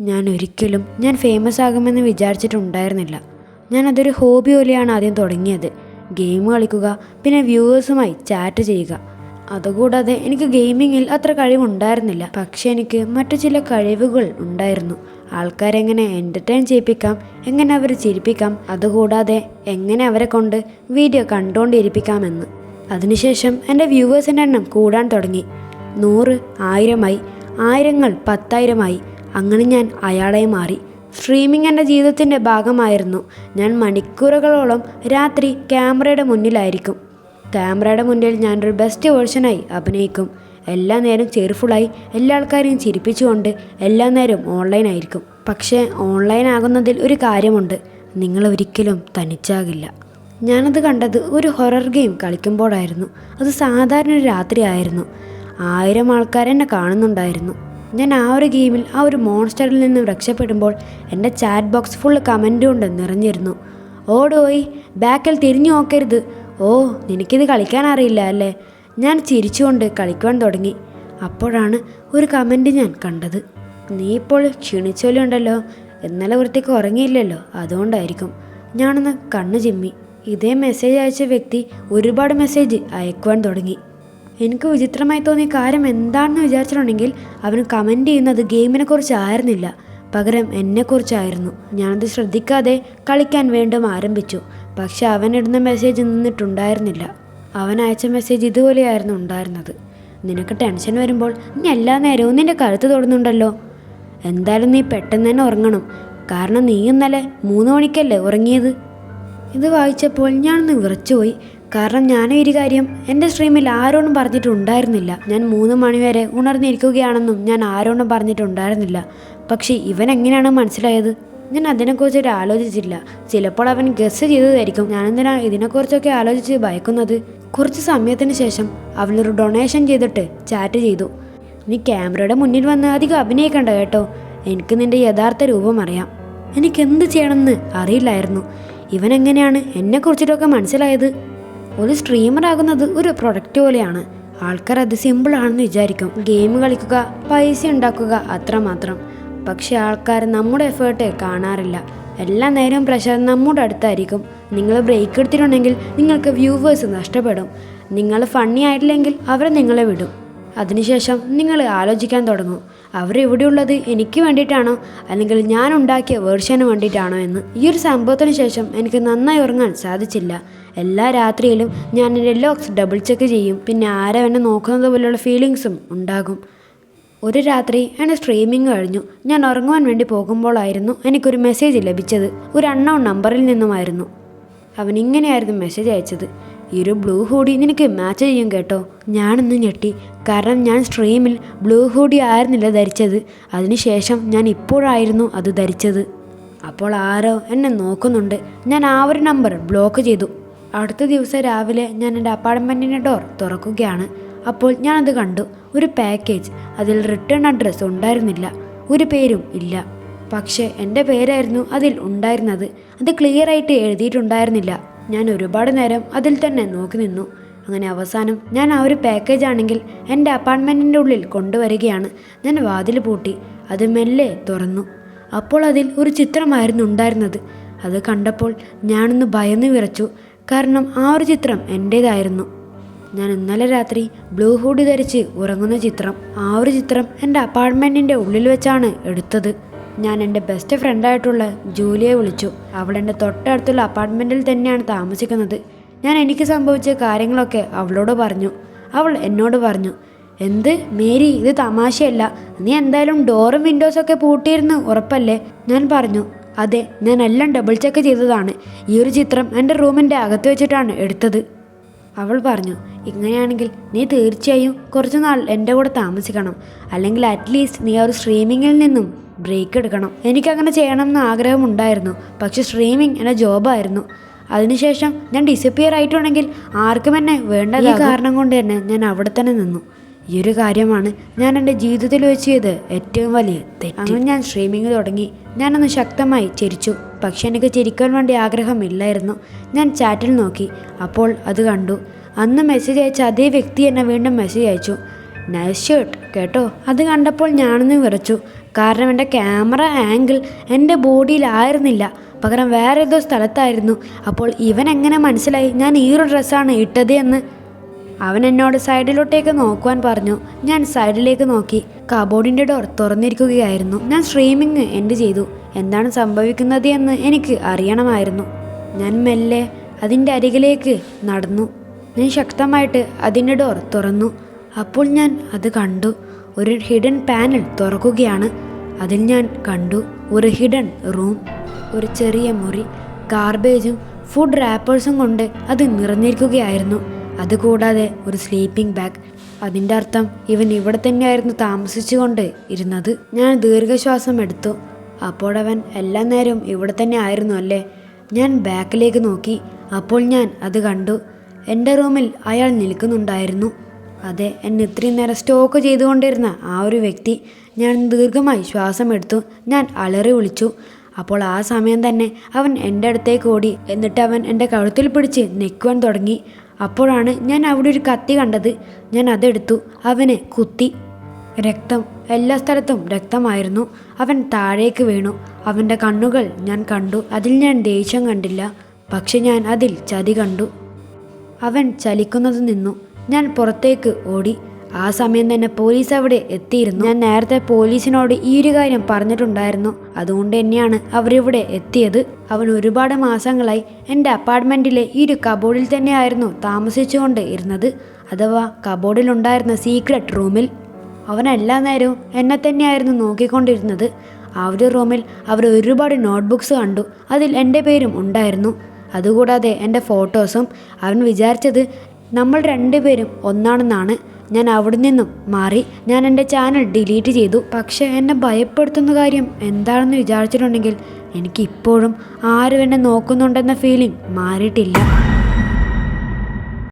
ഞാൻ ഒരിക്കലും ഞാൻ ഫേമസ് ആകുമെന്ന് വിചാരിച്ചിട്ടുണ്ടായിരുന്നില്ല. ഞാൻ അതൊരു ഹോബി പോലെയാണ് ആദ്യം തുടങ്ങിയത്. ഗെയിം കളിക്കുക പിന്നെ വ്യൂവേഴ്സുമായി ചാറ്റ് ചെയ്യുക. അതുകൂടാതെ എനിക്ക് ഗെയിമിങ്ങിൽ അത്ര കഴിവുണ്ടായിരുന്നില്ല. പക്ഷേ എനിക്ക് മറ്റു ചില കഴിവുകൾ ഉണ്ടായിരുന്നു. ആൾക്കാരെങ്ങനെ എന്റർടൈൻ ചെയ്യിപ്പിക്കാം എങ്ങനെ അവരെ ചിരിപ്പിക്കാം അതുകൂടാതെ എങ്ങനെ അവരെ കൊണ്ട് വീഡിയോ കണ്ടുകൊണ്ടിരിപ്പിക്കാമെന്ന് അതിനുശേഷം എന്റെ വ്യൂവേഴ്സിന്റെ എണ്ണം കൂടാൻ തുടങ്ങി. നൂറ് ആയിരമായി ആയിരങ്ങൾ പത്തായിരമായി അങ്ങനെ ഞാൻ അയാളെ മാറി. സ്ട്രീമിംഗ് എന്റെ ജീവിതത്തിന്റെ ഭാഗമായിരുന്നു. ഞാൻ മണിക്കൂറുകളോളം രാത്രി ക്യാമറയുടെ മുന്നിലായിരിക്കും. ക്യാമറയുടെ മുന്നിൽ ഞാനൊരു ബെസ്റ്റ് വേർഷനായി അഭിനയിക്കും. എല്ലാ നേരം ചെയർഫുള്ളായി എല്ലാ ആൾക്കാരെയും ചിരിപ്പിച്ചുകൊണ്ട് എല്ലാ നേരം ഓൺലൈനായിരിക്കും പക്ഷേ ഓൺലൈൻ ആകുന്നതിൽ ഒരു കാര്യമുണ്ട്. നിങ്ങൾ ഒരിക്കലും തനിച്ചാകില്ല. ഞാനത് കണ്ടത് ഒരു ഹൊറർ ഗെയിം കളിക്കുമ്പോഴായിരുന്നു. അത് സാധാരണ ഒരു രാത്രിയായിരുന്നു ആയിരം ആൾക്കാർ എന്നെ കാണുന്നുണ്ടായിരുന്നു. ഞാൻ ആ ഒരു ഗെയിമിൽ ആ ഒരു മോൺസ്റ്ററിൽ നിന്നും രക്ഷപ്പെടുമ്പോൾ എന്റെ ചാറ്റ് ബോക്സ് ഫുൾ കമന്റ് കൊണ്ട് നിറഞ്ഞിരുന്നു. ഓടോയി ബാക്കിൽ തിരിഞ്ഞു നോക്കരുത്. ഓ നിനക്കിത് കളിക്കാൻ അറിയില്ല അല്ലേ? ഞാൻ ചിരിച്ചുകൊണ്ട് കളിക്കുവാൻ തുടങ്ങി. അപ്പോഴാണ് ഒരു കമന്റ് ഞാൻ കണ്ടത്. നീ ഇപ്പോൾ ക്ഷീണിച്ചോലുണ്ടല്ലോ. ഇന്നലെ വൃത്തിക്ക് ഉറങ്ങിയില്ലല്ലോ. അതുകൊണ്ടായിരിക്കും. ഞാനൊന്ന് കണ്ണു ചിമ്മി. ഇതേ മെസ്സേജ് അയച്ച വ്യക്തി ഒരുപാട് മെസ്സേജ് അയക്കുവാൻ തുടങ്ങി. എനിക്ക് വിചിത്രമായി തോന്നിയ കാര്യം എന്താണെന്ന് വിചാരിച്ചിട്ടുണ്ടെങ്കിൽ അവൻ കമന്റ് ചെയ്യുന്നത് ഗെയിമിനെ കുറിച്ചായിരുന്നില്ല പകരം എന്നെക്കുറിച്ചായിരുന്നു. ഞാനത് ശ്രദ്ധിക്കാതെ കളിക്കാൻ വീണ്ടും ആരംഭിച്ചു. പക്ഷെ അവൻ ഇടുന്ന മെസ്സേജ് നിന്നിട്ടുണ്ടായിരുന്നില്ല. അവൻ അയച്ച മെസ്സേജ് ഇതുപോലെയായിരുന്നു ഉണ്ടായിരുന്നത്. നിനക്ക് ടെൻഷൻ വരുമ്പോൾ നീ എല്ലാ നേരവും നിന്റെ കഴുത്ത് തൊടുന്നുണ്ടല്ലോ. എന്തായാലും നീ പെട്ടെന്ന് തന്നെ ഉറങ്ങണം. കാരണം നീ ഇന്നലെ മൂന്ന് മണിക്കല്ലേ ഉറങ്ങിയത്? ഇത് വായിച്ചപ്പോൾ ഞാനൊന്ന് വിറച്ചുപോയി. കാരണം ഞാനും ഒരു കാര്യം എന്റെ സ്ട്രീമിൽ ആരോടും പറഞ്ഞിട്ടുണ്ടായിരുന്നില്ല. ഞാൻ മൂന്ന് മണിവരെ ഉണർന്നിരിക്കുകയാണെന്നും ഞാൻ ആരോടും പറഞ്ഞിട്ടുണ്ടായിരുന്നില്ല. പക്ഷേ ഇവൻ എങ്ങനെയാണ് മനസ്സിലായത്? ഞാൻ അതിനെക്കുറിച്ചൊരു ആലോചിച്ചില്ല. ചിലപ്പോൾ അവൻ ഗസ് ചെയ്തതായിരിക്കും. ഞാനെന്തിനാ ഇതിനെക്കുറിച്ചൊക്കെ ആലോചിച്ച് ഭയക്കുന്നത്? കുറച്ച് സമയത്തിന് ശേഷം അവനൊരു ഡൊണേഷൻ ചെയ്തിട്ട് ചാറ്റ് ചെയ്തു. നീ ക്യാമറയുടെ മുന്നിൽ വന്ന് അധികം അഭിനയിക്കണ്ട കേട്ടോ. എനിക്ക് നിന്റെ യഥാർത്ഥ രൂപം അറിയാം. എനിക്കെന്ത് ചെയ്യണമെന്ന് അറിയില്ലായിരുന്നു. ഇവൻ എങ്ങനെയാണ് എന്നെക്കുറിച്ചിട്ടൊക്കെ മനസ്സിലായത്? ഒരു സ്ട്രീമർ ആകുന്നത് ഒരു പ്രൊഡക്റ്റ് പോലെയാണ്. ആൾക്കാർ അത് സിമ്പിൾ ആണെന്ന് വിചാരിക്കും. ഗെയിം കളിക്കുക പൈസ ഉണ്ടാക്കുക അത്രമാത്രം പക്ഷെ ആൾക്കാർ നമ്മുടെ എഫേർട്ട് കാണാറില്ല. എല്ലാ നേരവും പ്രഷർ നമ്മുടെ അടുത്തായിരിക്കും. നിങ്ങൾ ബ്രേക്ക് എടുത്തിട്ടുണ്ടെങ്കിൽ നിങ്ങൾക്ക് വ്യൂവേഴ്സ് നഷ്ടപ്പെടും. നിങ്ങൾ ഫണ്ണി ആയിട്ടില്ലെങ്കിൽ അവർ നിങ്ങളെ വിടും. അതിനുശേഷം നിങ്ങൾ ആലോചിക്കാൻ തുടങ്ങും. അവർ ഇവിടെയുള്ളത് എനിക്ക് വേണ്ടിയിട്ടാണോ? അല്ലെങ്കിൽ ഞാൻ ഉണ്ടാക്കിയ വേർഷന് വേണ്ടിയിട്ടാണോ എന്ന് ഈ ഒരു സംഭവത്തിന് ശേഷം എനിക്ക് നന്നായി ഉറങ്ങാൻ സാധിച്ചില്ല. എല്ലാ രാത്രിയിലും ഞാൻ എന്റെ ലോക്സ് ഡബിൾ ചെക്ക് ചെയ്യും. പിന്നെ ആരോ എന്നെ നോക്കുന്നത് പോലെയുള്ള ഫീലിങ്സും ഉണ്ടാകും. ഒരു രാത്രി എന്റെ സ്ട്രീമിംഗ് കഴിഞ്ഞു. ഞാൻ ഉറങ്ങുവാൻ വേണ്ടി പോകുമ്പോഴായിരുന്നു എനിക്കൊരു മെസ്സേജ് ലഭിച്ചത്. ഒരു അണ്ണൗൺ നമ്പറിൽ നിന്നുമായിരുന്നു. അവൻ ഇങ്ങനെയായിരുന്നു മെസ്സേജ് അയച്ചത്. ഈ ഒരു ബ്ലൂ ഹൂഡി നിനക്ക് മാച്ച് ചെയ്യും കേട്ടോ. ഞാനൊന്ന് ഞെട്ടി. കാരണം ഞാൻ സ്ട്രീമിൽ ബ്ലൂ ഹൂഡി ആയിരുന്നില്ല ധരിച്ചത്. അതിനുശേഷം ഞാൻ ഇപ്പോഴായിരുന്നു അത് ധരിച്ചത്. അപ്പോൾ ആരോ എന്നെ നോക്കുന്നുണ്ട്. ഞാൻ ആ ഒരു നമ്പർ ബ്ലോക്ക് ചെയ്തു. അടുത്ത ദിവസം രാവിലെ ഞാൻ എന്റെ അപ്പാർട്ട്മെന്റിന്റെ ഡോർ തുറക്കുകയാണ്. അപ്പോൾ ഞാനത് കണ്ടു. ഒരു പാക്കേജ് അതിൽ റിട്ടേൺ അഡ്രസ്സ് ഉണ്ടായിരുന്നില്ല. ഒരു പേരും ഇല്ല. പക്ഷേ എന്റെ പേരായിരുന്നു അതിൽ ഉണ്ടായിരുന്നത്. അത് ക്ലിയറായിട്ട് എഴുതിയിട്ടുണ്ടായിരുന്നില്ല. ഞാൻ ഒരുപാട് നേരം അതിൽ തന്നെ നോക്കി നിന്നു. അങ്ങനെ അവസാനം ഞാൻ ആ ഒരു പാക്കേജ് ആണെങ്കിൽ എന്റെ അപ്പാർട്ട്മെന്റിന്റെ ഉള്ളിൽ കൊണ്ടുവരികയാണ്. ഞാൻ വാതിൽ പൂട്ടി അത് മെല്ലെ തുറന്നു. അപ്പോൾ അതിൽ ഒരു ചിത്രമായിരുന്നു ഉണ്ടായിരുന്നത്. അത് കണ്ടപ്പോൾ ഞാനൊന്ന് ഭയന്ന് വിറച്ചു. കാരണം ആ ഒരു ചിത്രം എന്റേതായിരുന്നു. ഞാൻ ഇന്നലെ രാത്രി ബ്ലൂ ഹൂഡ് ധരിച്ച് ഉറങ്ങുന്ന ചിത്രം ആ ഒരു ചിത്രം എന്റെ അപ്പാർട്ട്മെന്റിന്റെ ഉള്ളിൽ വെച്ചാണ് എടുത്തത്. ഞാൻ എന്റെ ബെസ്റ്റ് ഫ്രണ്ടായിട്ടുള്ള ജൂലിയെ വിളിച്ചു. അവൾ എന്റെ തൊട്ടടുത്തുള്ള അപ്പാർട്ട്മെന്റിൽ തന്നെയാണ് താമസിക്കുന്നത്. ഞാൻ എനിക്ക് സംഭവിച്ച കാര്യങ്ങളൊക്കെ അവളോട് പറഞ്ഞു. അവൾ എന്നോട് പറഞ്ഞു എന്ത്? മേരി ഇത് തമാശയല്ല. നീ എന്തായാലും ഡോറും വിൻഡോസൊക്കെ പൂട്ടിയിരുന്ന് ഉറപ്പല്ലേ? ഞാൻ പറഞ്ഞു അതെ ഞാൻ എല്ലാം ഡബിൾ ചെക്ക് ചെയ്തതാണ്. ഈ ഒരു ചിത്രം എന്റെ റൂമിന്റെ അകത്ത് വെച്ചിട്ടാണ് എടുത്തത്. അവൾ പറഞ്ഞു ഇങ്ങനെയാണെങ്കിൽ നീ തീർച്ചയായും കുറച്ച് നാൾ എന്റെ കൂടെ താമസിക്കണം. അല്ലെങ്കിൽ അറ്റ്ലീസ്റ്റ് നീ ഒരു സ്ട്രീമിങ്ങിൽ നിന്നും ബ്രേക്ക് എടുക്കണം. എനിക്കങ്ങനെ ചെയ്യണമെന്ന് ആഗ്രഹമുണ്ടായിരുന്നു. പക്ഷെ സ്ട്രീമിംഗ് എന്റെ ജോബായിരുന്നു അതിനുശേഷം ഞാൻ ഡിസപ്പിയർ ആയിട്ടുണ്ടെങ്കിൽ ആർക്കും എന്നെ വേണ്ട കാരണം കൊണ്ട് തന്നെ ഞാൻ അവിടെ തന്നെ നിന്നു. ഈ ഒരു കാര്യമാണ് ഞാൻ എന്റെ ജീവിതത്തിൽ വെച്ച് ചെയ്ത് ഏറ്റവും വലിയ തെറ്റ്. അങ്ങനെ ഞാൻ സ്ട്രീമിംഗ് തുടങ്ങി. ഞാനൊന്ന് ശക്തമായി ചിരിച്ചു. പക്ഷെ എനിക്ക് ചിരിക്കാൻ വേണ്ടി ആഗ്രഹമില്ലായിരുന്നു. ഞാൻ ചാറ്റിൽ നോക്കി. അപ്പോൾ അത് കണ്ടു. അന്ന് മെസ്സേജ് അയച്ച അതേ വ്യക്തി എന്നെ വീണ്ടും മെസ്സേജ് അയച്ചു. നൈസ് ഷർട്ട് കേട്ടോ. അത് കണ്ടപ്പോൾ ഞാനൊന്ന് വിറച്ചു. കാരണം എന്റെ ക്യാമറ ആംഗിൾ എന്റെ ബോഡിയിലായിരുന്നില്ല പകരം വേറെ ഏതോ സ്ഥലത്തായിരുന്നു. അപ്പോൾ ഇവൻ എങ്ങനെ മനസ്സിലായി? ഞാൻ ഈ ഒരു ഡ്രസ്സാണ് ഇട്ടത് എന്ന് അവൻ എന്നോട് സൈഡിലോട്ടേക്ക് നോക്കുവാൻ പറഞ്ഞു. ഞാൻ സൈഡിലേക്ക് നോക്കി. കബോർഡിന്റെ ഡോർ തുറന്നിരിക്കുകയായിരുന്നു. ഞാൻ സ്ട്രീമിംഗ് എൻഡ് ചെയ്തു. എന്താണ് സംഭവിക്കുന്നത് എന്ന് എനിക്ക് അറിയണമായിരുന്നു. ഞാൻ മെല്ലെ അതിന്റെ അരികിലേക്ക് നടന്നു. ഞാൻ ശക്തമായിട്ട് അതിന്റെ ഡോർ തുറന്നു. അപ്പോൾ ഞാൻ അത് കണ്ടു. ഒരു ഹിഡൻ പാനൽ തുറക്കുകയാണ്. അതിൽ ഞാൻ കണ്ടു ഒരു ഹിഡൻ റൂം. ഒരു ചെറിയ മുറി. ഗാർബേജും ഫുഡ് റാപ്പേഴ്സും കൊണ്ട് അത് നിറഞ്ഞിരിക്കുകയായിരുന്നു. അതുകൂടാതെ ഒരു സ്ലീപ്പിംഗ് ബാഗ് അതിന്റെ അർത്ഥം ഇവൻ ഇവിടെ തന്നെയായിരുന്നു താമസിച്ചുകൊണ്ട് ഇരുന്നത്. ഞാൻ ദീർഘശ്വാസം എടുത്തു. അപ്പോഴവൻ എല്ലാ നേരവും ഇവിടെ തന്നെ ആയിരുന്നു അല്ലേ? ഞാൻ ബാക്കിലേക്ക് നോക്കി. അപ്പോൾ ഞാൻ അത് കണ്ടു. എന്റെ റൂമിൽ അയാൾ നിൽക്കുന്നുണ്ടായിരുന്നു. അതെ എന്നെ ഇത്രയും നേരം സ്റ്റോക്ക് ചെയ്തുകൊണ്ടിരുന്ന ആ ഒരു വ്യക്തി. ഞാൻ ദീർഘമായി ശ്വാസം എടുത്തു. ഞാൻ അലറി വിളിച്ചു. അപ്പോൾ ആ സമയം തന്നെ അവൻ എന്റെ അടുത്തേക്ക് ഓടി. എന്നിട്ട് അവൻ എന്റെ കഴുത്തിൽ പിടിച്ച് നിൽക്കുവാൻ തുടങ്ങി. അപ്പോഴാണ് ഞാൻ അവിടെ ഒരു കത്തി കണ്ടത്. ഞാൻ അതെടുത്തു. അവനെ കുത്തി. രക്തം. എല്ലാ സ്ഥലത്തും രക്തമായിരുന്നു. അവൻ താഴേക്ക് വീണു. അവന്റെ കണ്ണുകൾ ഞാൻ കണ്ടു. അതിൽ ഞാൻ ദേഷ്യം കണ്ടില്ല. പക്ഷെ ഞാൻ അതിൽ ചതി കണ്ടു. അവൻ ചലിക്കുന്നത് നിന്നു. ഞാൻ പുറത്തേക്ക് ഓടി. ആ സമയം തന്നെ പോലീസ് അവിടെ എത്തിയിരുന്നു. ഞാൻ നേരത്തെ പോലീസിനോട് ഈ ഒരു കാര്യം പറഞ്ഞിട്ടുണ്ടായിരുന്നു. അതുകൊണ്ട് തന്നെയാണ് അവരിവിടെ എത്തിയത്. അവൻ ഒരുപാട് മാസങ്ങളായി എന്റെ അപ്പാർട്ട്മെന്റിലെ ഈ ഒരു കബോർഡിൽ തന്നെയായിരുന്നു താമസിച്ചുകൊണ്ട് ഇരുന്നത്. അഥവാ കബോർഡിലുണ്ടായിരുന്ന സീക്രട്ട് റൂമിൽ. അവൻ എല്ലാ നേരവും എന്നെ തന്നെയായിരുന്നു നോക്കിക്കൊണ്ടിരുന്നത്. ആ ഒരു റൂമിൽ അവർ ഒരുപാട് നോട്ട്ബുക്സ് കണ്ടു. അതിൽ എന്റെ പേരും ഉണ്ടായിരുന്നു. അതുകൂടാതെ എന്റെ ഫോട്ടോസും. അവൻ വിചാരിച്ചത് നമ്മൾ രണ്ടുപേരും ഒന്നാണെന്നാണ് ഞാൻ അവിടെ നിന്നും മാറി. ഞാൻ എന്റെ ചാനൽ ഡിലീറ്റ് ചെയ്തു. പക്ഷേ എന്നെ ഭയപ്പെടുത്തുന്ന കാര്യം എന്താണെന്ന് വിചാരിച്ചിട്ടുണ്ടെങ്കിൽ എനിക്കിപ്പോഴും ആരും എന്നെ നോക്കുന്നുണ്ടെന്ന ഫീലിംഗ് മാറിയിട്ടില്ല.